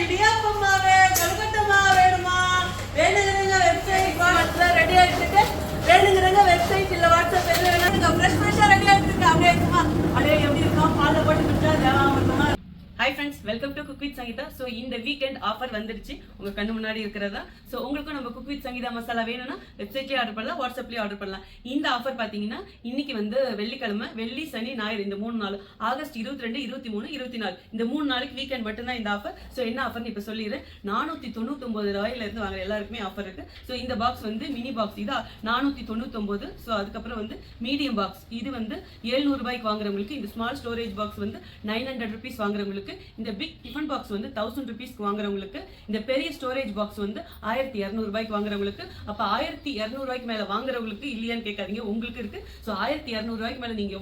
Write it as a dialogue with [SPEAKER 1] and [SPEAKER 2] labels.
[SPEAKER 1] Idiyappam മാവേ hi friends welcome to cook with Sangeetha so இந்த weekend offer வந்துருச்சு. உங்க கண்ணு முன்னாடி இருக்கிறதா? ஸோ உங்களுக்கும் நம்ம குக் வித் சங்கீதா மசாலா வேணும்னா வெப்சைட்லேயே ஆர்டர் பண்ணலாம் வாட்ஸ்அப்லேயே ஆர்டர் பண்ணலாம். இந்த ஆஃபர் பார்த்தீங்கன்னா இன்னைக்கு வந்து வெள்ளிக்கிழமை வெள்ளி சனி ஞாயிறு இந்த மூணு நாள். ஆகஸ்ட் இருபத்தி ரெண்டு இருபத்தி மூணு இருபத்தி நாலு இந்த மூணு நாளைக்கு வீக்கெண்ட் மட்டும்தான் இந்த ஆஃபர் ஸோ என்ன ஆஃபர்னு இப்போ சொல்லிடுறேன். நானூற்றி தொண்ணூத்தொம்பது ரூபாயிலிருந்து வாங்குற எல்லாருக்குமே ஆஃபர் இருக்கு. ஸோ இந்த பாக்ஸ் வந்து மினி பாக்ஸ் இதா நானூற்றி தொண்ணூத்தொம்பது ஸோ அதுக்கப்புறம் வந்து மீடியம் பாக்ஸ் இது வந்து எழுநூறு ரூபாய்க்கு வாங்குறவங்களுக்கு இந்த ஸ்மால் ஸ்டோரேஜ் பாக்ஸ் வந்து நைன் ஹண்ட்ரட் ருபீஸ் வாங்குறவங்களுக்கு இந்த பிக் டிஃபன் பாக்ஸ் வந்து தௌசண்ட் ருபீஸ்க்கு வாங்குறவங்களுக்கு இந்த பெரிய ஸ்டோரேஜ் பாக்ஸ் வந்து ஆயிரத்தி இரநூறுபாய்க்கு வாங்குறவங்களுக்கு அப்போ ஆயிரத்தி இரநூறுவாய்க்கு மேலே வாங்குறவங்களுக்கு இல்லையான்னு கேட்காதீங்க உங்களுக்கு இருக்கு. ஸோ ஆயிரத்தி இரநூறுவாய்க்கு மேலே நீங்க